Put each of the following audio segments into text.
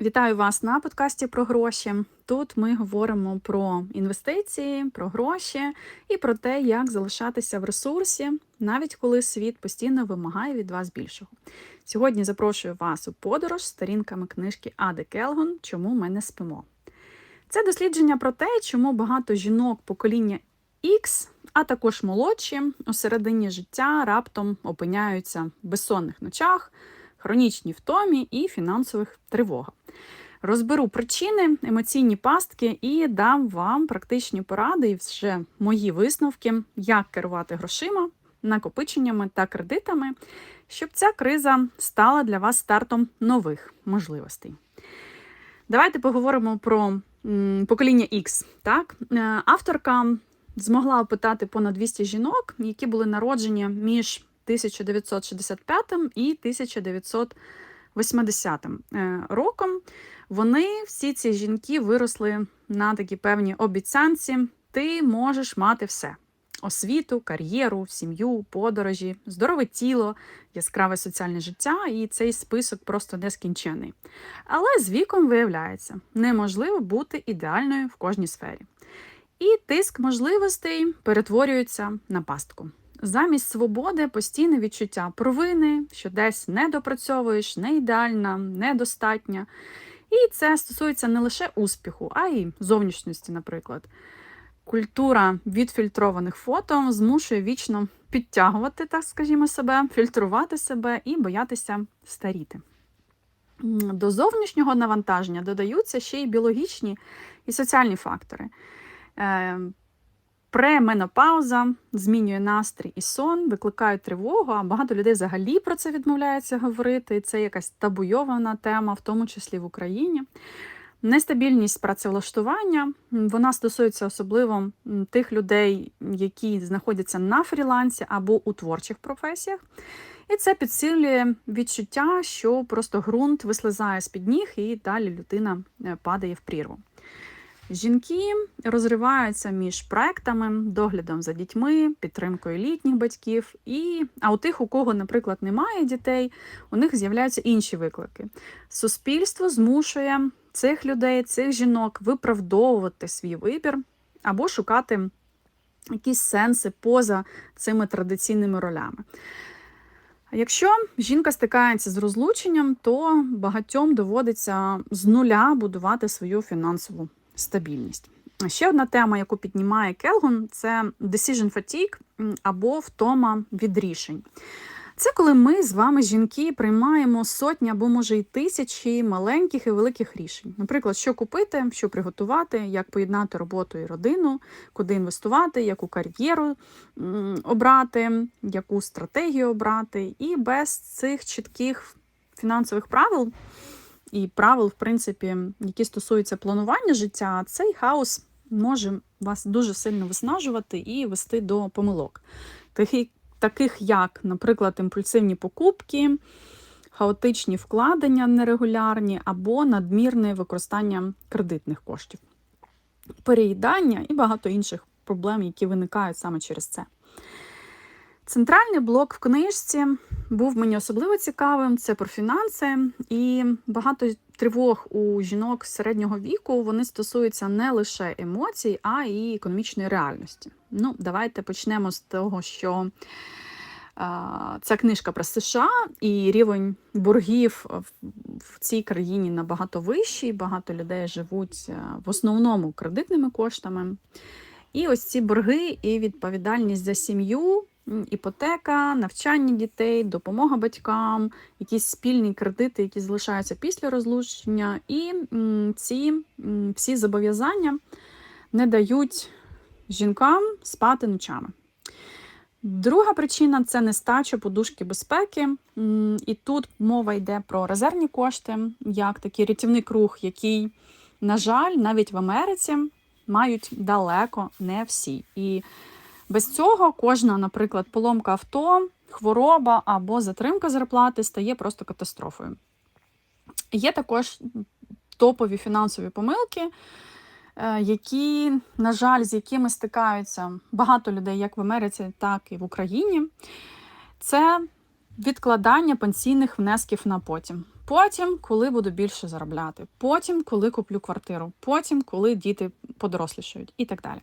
Вітаю вас на подкасті про гроші. Тут ми говоримо про інвестиції, про гроші і про те, як залишатися в ресурсі, навіть коли світ постійно вимагає від вас більшого. Сьогодні запрошую вас у подорож сторінками книжки Ади Келгон Чому ми не спимо. Це дослідження про те, чому багато жінок покоління X, а також молодші у середині життя раптом опиняються в безсонних ночах хронічній втомі і фінансових тривогах. Розберу причини, емоційні пастки і дам вам практичні поради і вже мої висновки, як керувати грошима, накопиченнями та кредитами, щоб ця криза стала для вас стартом нових можливостей. Давайте поговоримо про покоління X. Так? Е, Авторка змогла опитати понад 200 жінок, які були народжені між 1965 і 1980 е, роком. Вони, всі ці жінки, виросли на такі певні обіцянці. Ти можеш мати все: освіту, кар'єру, сім'ю, подорожі, здорове тіло, яскраве соціальне життя, і цей список просто нескінчений. Але з віком виявляється, неможливо бути ідеальною в кожній сфері. І тиск можливостей перетворюється на пастку. Замість свободи постійне відчуття провини, що десь не допрацьовуєш, не ідеальна, недостатня. І це стосується не лише успіху, а й зовнішності, наприклад. Культура відфільтрованих фото змушує вічно підтягувати, так скажімо, себе, фільтрувати себе і боятися старіти. До зовнішнього навантаження додаються ще й біологічні і соціальні фактори. Пременопауза змінює настрій і сон, викликають тривогу, а багато людей взагалі про це відмовляються говорити. Це якась табуйована тема, в тому числі в Україні. Нестабільність працевлаштування вона стосується особливо тих людей, які знаходяться на фрілансі або у творчих професіях. І це підсилює відчуття, що просто ґрунт вислизає з під ніг, і далі людина е, падає в прірву. Жінки розриваються між проектами, доглядом за дітьми, підтримкою літніх батьків. І... А у тих, у кого, наприклад, немає дітей, у них з'являються інші виклики. Суспільство змушує цих людей, цих жінок виправдовувати свій вибір або шукати якісь сенси поза цими традиційними ролями. Якщо жінка стикається з розлученням, то багатьом доводиться з нуля будувати свою фінансову стабільність. Ще одна тема, яку піднімає Келгон, це decision fatigue або втома від рішень. Це коли ми з вами, жінки, приймаємо сотні або, може, і тисячі маленьких і великих рішень. Наприклад, що купити, що приготувати, як поєднати роботу і родину, куди інвестувати, яку кар'єру обрати, яку стратегію обрати. І без цих чітких фінансових правил і правил, в принципі, які стосуються планування життя, цей хаос може вас дуже сильно виснажувати і вести до помилок. Таких, як, наприклад, імпульсивні покупки, хаотичні вкладення нерегулярні або надмірне використання кредитних коштів, переїдання і багато інших проблем, які виникають саме через це. Центральний блок в книжці був мені особливо цікавим. Це про фінанси, і багато тривог у жінок середнього віку вони стосуються не лише емоцій, а й економічної реальності. Ну, давайте почнемо з того, що ця книжка про США і рівень боргів в цій країні набагато вищий. Багато людей живуть в основному кредитними коштами. І ось ці борги і відповідальність за сім'ю іпотека, навчання дітей, допомога батькам, якісь спільні кредити, які залишаються після розлучення, і ці всі зобов'язання не дають жінкам спати ночами. Друга причина це нестача подушки безпеки. І тут мова йде про резервні кошти, як такий рятівний круг, який, на жаль, навіть в Америці мають далеко не всі. І без цього кожна, наприклад, поломка авто, хвороба або затримка зарплати стає просто катастрофою. Є також топові фінансові помилки, е, які, на жаль, з якими стикаються багато людей як в Америці, так і в Україні. Це відкладання пенсійних внесків на потім. Потім, коли буду більше заробляти, потім, коли куплю квартиру, потім, коли діти подорослішають і так далі.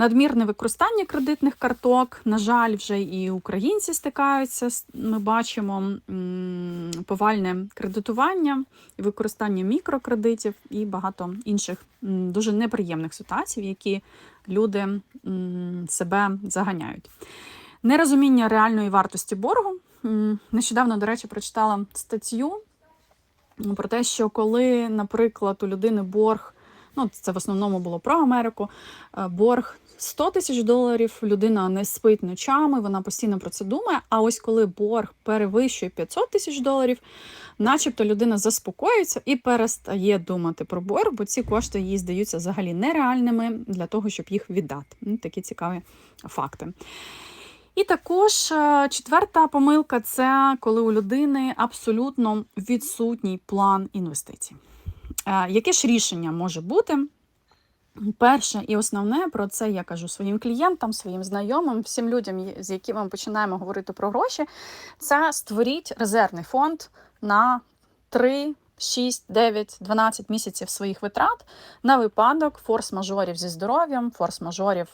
Надмірне використання кредитних карток, на жаль, вже і українці стикаються. Ми бачимо повальне кредитування, використання мікрокредитів і багато інших дуже неприємних ситуацій, в які люди себе заганяють. Нерозуміння реальної вартості боргу. Нещодавно, до речі, прочитала статтю про те, що коли, наприклад, у людини борг, ну це в основному було про Америку, е, борг 100 тисяч доларів, людина не спить ночами, вона постійно про це думає. А ось коли борг перевищує 500 тисяч доларів, начебто людина заспокоюється і перестає думати про борг, бо ці кошти їй здаються взагалі нереальними для того, щоб їх віддати. Ну, Такі цікаві факти. І також е, четверта помилка це коли у людини абсолютно відсутній план інвестицій. Е, Яке ж рішення може бути? Перше і основне про це я кажу своїм клієнтам, своїм знайомим, всім людям, з якими ми починаємо говорити про гроші. Це створіть резервний фонд на 3, 6, 9, 12 місяців своїх витрат на випадок форс-мажорів зі здоров'ям, форс-мажорів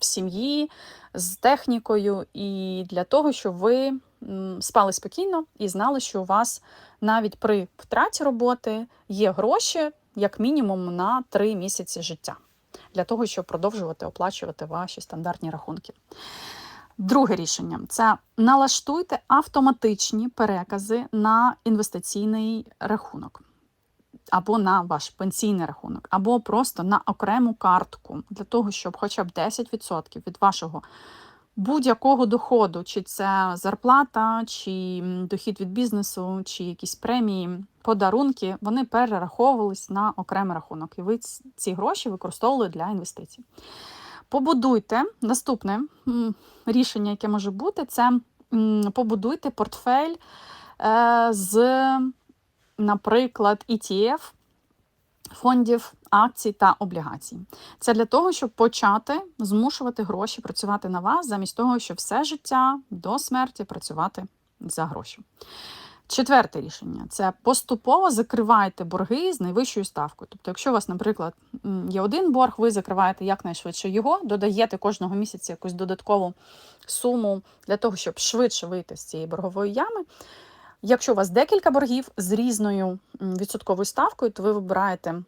в сім'ї, з технікою, і для того, щоб ви спали спокійно і знали, що у вас навіть при втраті роботи є гроші, як мінімум, на 3 місяці життя для того, щоб продовжувати оплачувати ваші стандартні рахунки. Друге рішення це налаштуйте автоматичні перекази на інвестиційний рахунок, або на ваш пенсійний рахунок, або просто на окрему картку, для того, щоб хоча б 10% від вашого будь-якого доходу, чи це зарплата, чи дохід від бізнесу, чи якісь премії, подарунки, вони перераховувались на окремий рахунок, і ви ці гроші використовували для інвестицій. Побудуйте наступне рішення, яке може бути, це побудуйте портфель е, з, наприклад, ETF, фондів, акцій та облігацій. Це для того, щоб почати змушувати гроші працювати на вас, замість того, щоб все життя до смерті працювати за гроші. Четверте рішення це поступово закривайте борги з найвищою ставкою. Тобто, якщо у вас, наприклад, є один борг, ви закриваєте якнайшвидше його, додаєте кожного місяця якусь додаткову суму для того, щоб швидше вийти з цієї боргової ями. Якщо у вас декілька боргів з різною відсотковою ставкою, то ви вибираєте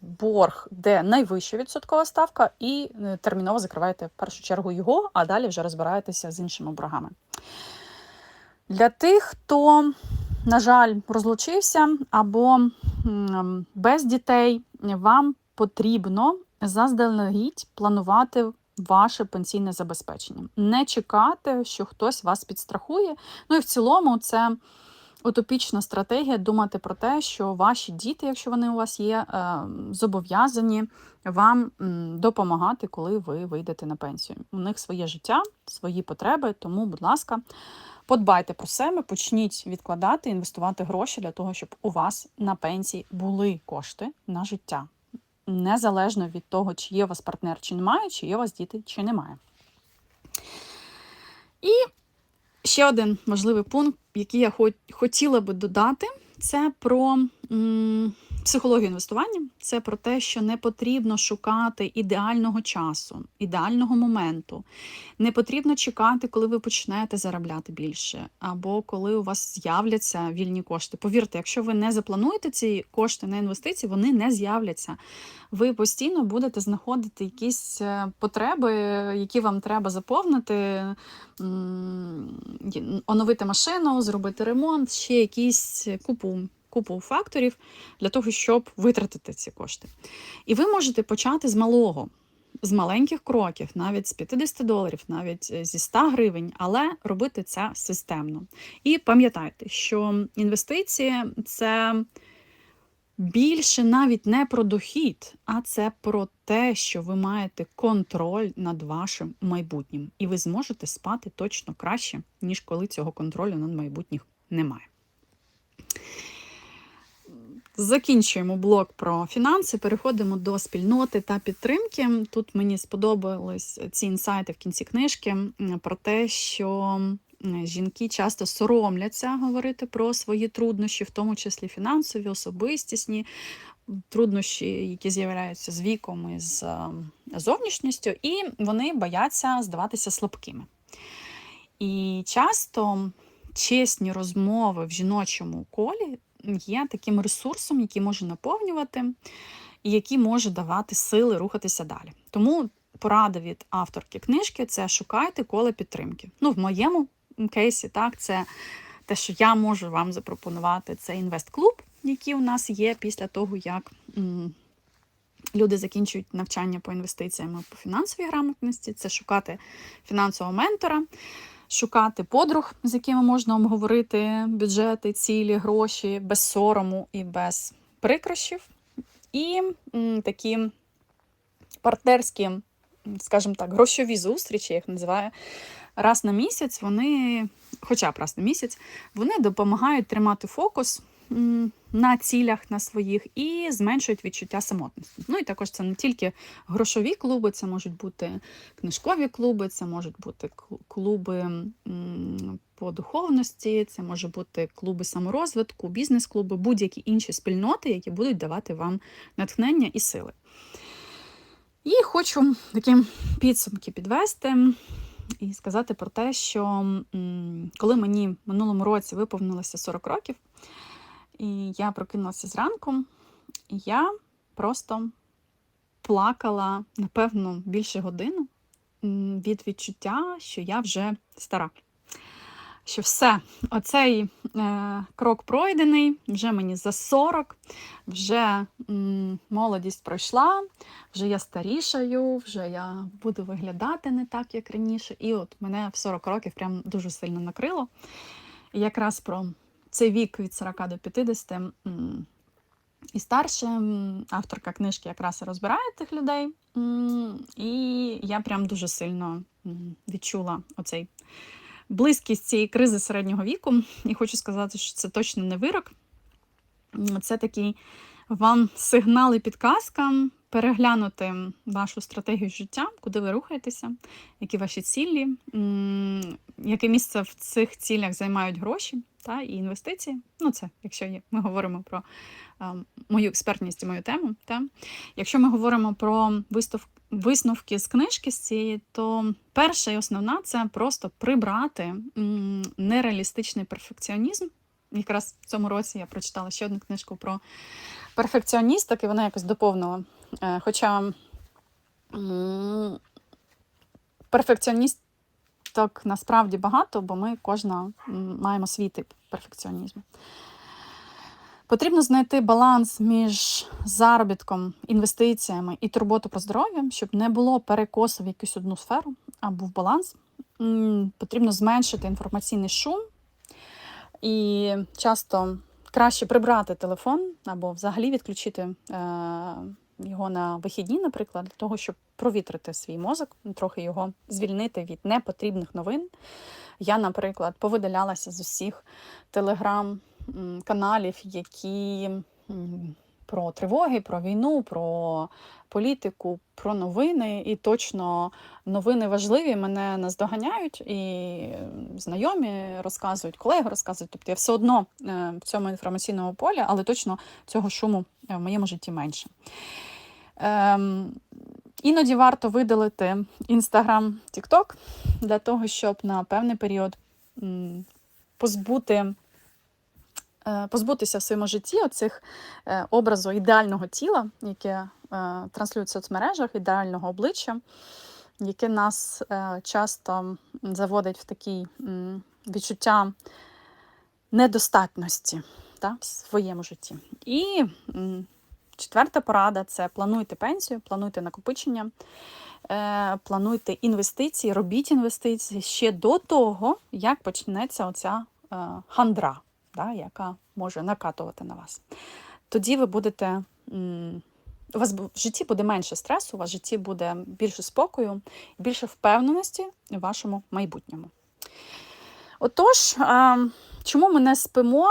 борг, де найвища відсоткова ставка, і е, терміново закриваєте в першу чергу його, а далі вже розбираєтеся з іншими боргами. Для тих, хто, на жаль, розлучився або без дітей, вам потрібно заздалегідь планувати ваше пенсійне забезпечення. Не чекати, що хтось вас підстрахує. Ну і в цілому це утопічна стратегія думати про те, що ваші діти, якщо вони у вас є, е, зобов'язані вам допомагати, коли ви вийдете на пенсію. У них своє життя, свої потреби, тому, будь ласка, подбайте про себе, почніть відкладати, інвестувати гроші для того, щоб у вас на пенсії були кошти на життя. Незалежно від того, чи є у вас партнер, чи немає, чи є у вас діти, чи немає. І ще один важливий пункт, який я хотіла би додати, це про психологію інвестування. Це про те, що не потрібно шукати ідеального часу, ідеального моменту. Не потрібно чекати, коли ви почнете заробляти більше, або коли у вас з'являться вільні кошти. Повірте, якщо ви не заплануєте ці кошти на інвестиції, вони не з'являться. Ви постійно будете знаходити якісь е, потреби, які вам треба заповнити, оновити машину, зробити ремонт, ще якісь купу. Купу факторів для того, щоб витратити ці кошти. І ви можете почати з малого, з маленьких кроків, навіть з 50 доларів, навіть е, зі 100 гривень, але робити це системно. І пам'ятайте, що інвестиції це більше навіть не про дохід, а це про те, що ви маєте контроль над вашим майбутнім. І ви зможете спати точно краще, ніж коли цього контролю над майбутніх немає. Закінчуємо блок про фінанси, переходимо до спільноти та підтримки. Тут мені сподобались ці інсайти в кінці книжки про те, що Жінки часто соромляться говорити про свої труднощі, в тому числі фінансові, особистісні, труднощі, які з'являються з віком і з зовнішністю, і вони бояться здаватися слабкими. І часто чесні розмови в жіночому колі є таким ресурсом, який може наповнювати і який може давати сили рухатися далі. Тому порада від авторки книжки це шукайте коло підтримки. Ну, в моєму кейсі, так, це те, що я можу вам запропонувати, це інвест-клуб, який у нас є після того, як люди закінчують навчання по інвестиціям по фінансовій грамотності, це шукати фінансового ментора. Шукати подруг, з якими можна обговорити бюджети, цілі, гроші без сорому і без прикрощів. І такі партнерські, скажімо так, грошові зустрічі, я їх називаю, раз на місяць, вони, хоча б раз на місяць, вони допомагають тримати фокус на цілях на своїх і зменшують відчуття самотності. Ну і також це не тільки грошові клуби, це можуть бути книжкові клуби, це можуть бути клуби по духовності, це може бути клуби саморозвитку, бізнес-клуби, будь-які інші спільноти, які будуть давати вам натхнення і сили. І хочу такі підсумки підвести і сказати про те, що коли мені минулому році виповнилося 40 років, і я прокинулася зранку, і я просто плакала, напевно, більше годину м, від відчуття, що я вже стара. Що все, оцей е, крок пройдений, вже мені за 40, вже м, молодість пройшла, вже я старішаю, вже я буду виглядати не так, як раніше. І от мене в 40 років прям дуже сильно накрило. І якраз про цей вік від 40 до 50 і старше авторка книжки якраз і розбирає тих людей. І я прям дуже сильно відчула оцей близькість цієї кризи середнього віку. І хочу сказати, що це точно не вирок. Це такий вам сигнал і підказка переглянути вашу стратегію життя, куди ви рухаєтеся, які ваші цілі, яке місце в цих цілях займають гроші та, і інвестиції. Ну, це якщо є- ми говоримо про мою експертність і мою тему. Та. Якщо ми говоримо про вистав, висновки з книжки з цієї, то перша і основна це просто прибрати нереалістичний перфекціонізм. Якраз в цьому році я прочитала ще одну книжку про перфекціоністок, і вона якось доповнила. Е, Хоча м, перфекціоністок насправді багато, бо ми кожна маємо свій тип перфекціонізму. Потрібно знайти баланс між заробітком, інвестиціями і турботу про здоров'я, щоб не було перекосу в якусь одну сферу, а був баланс. Потрібно зменшити інформаційний шум і часто краще прибрати телефон або взагалі відключити е, його на вихідні, наприклад, для того, щоб провітрити свій мозок, трохи його звільнити від непотрібних новин. Я, наприклад, повидалялася з усіх телеграм-каналів, які про тривоги, про війну, про політику, про новини. І точно новини важливі мене наздоганяють, і знайомі розказують, колеги розказують. Тобто я все одно е, в цьому інформаційному полі, але точно цього шуму е, в моєму житті менше. Ем, Іноді варто видалити Instagram, TikTok для того, щоб на певний період позбути, е, позбутися в своєму житті оцих е, образу ідеального тіла, яке е, транслюють в соцмережах, ідеального обличчя, яке нас часто заводить в такі відчуття недостатності та, в своєму житті. І четверта порада це плануйте пенсію, плануйте накопичення, е, плануйте інвестиції, робіть інвестиції ще до того, як почнеться оця е, хандра, да, яка може накатувати на вас. Тоді ви будете. У вас в житті буде менше стресу, у вас в житті буде більше спокою, більше впевненості в вашому майбутньому. Отож, чому ми не спимо?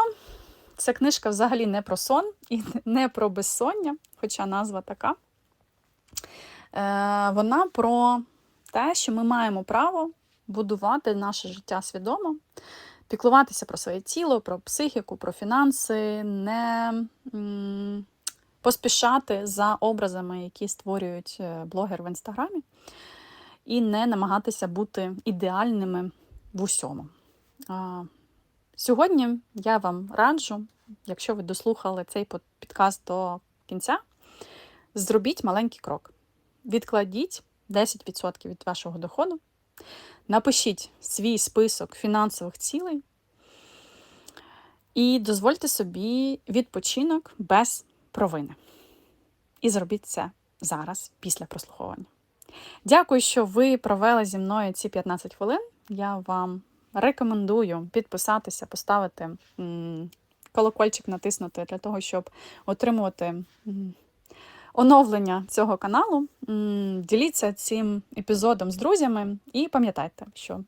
Ця книжка взагалі не про сон і не про безсоння, хоча назва така. Е, Вона про те, що ми маємо право будувати наше життя свідомо, піклуватися про своє тіло, про психіку, про фінанси, не поспішати за образами, які створюють е, блогер в інстаграмі, і не намагатися бути ідеальними в усьому. Сьогодні я вам раджу, якщо ви дослухали цей підкаст до кінця, зробіть маленький крок. Відкладіть 10% від вашого доходу, напишіть свій список фінансових цілей і дозвольте собі відпочинок без провини. І зробіть це зараз, після прослуховування. Дякую, що ви провели зі мною ці 15 хвилин. Я вам рекомендую підписатися, поставити колокольчик, натиснути для того, щоб отримувати оновлення цього каналу. Діліться цим епізодом з друзями і пам'ятайте, що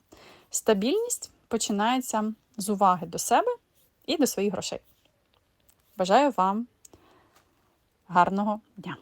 стабільність починається з уваги до себе і до своїх грошей. Бажаю вам гарного дня!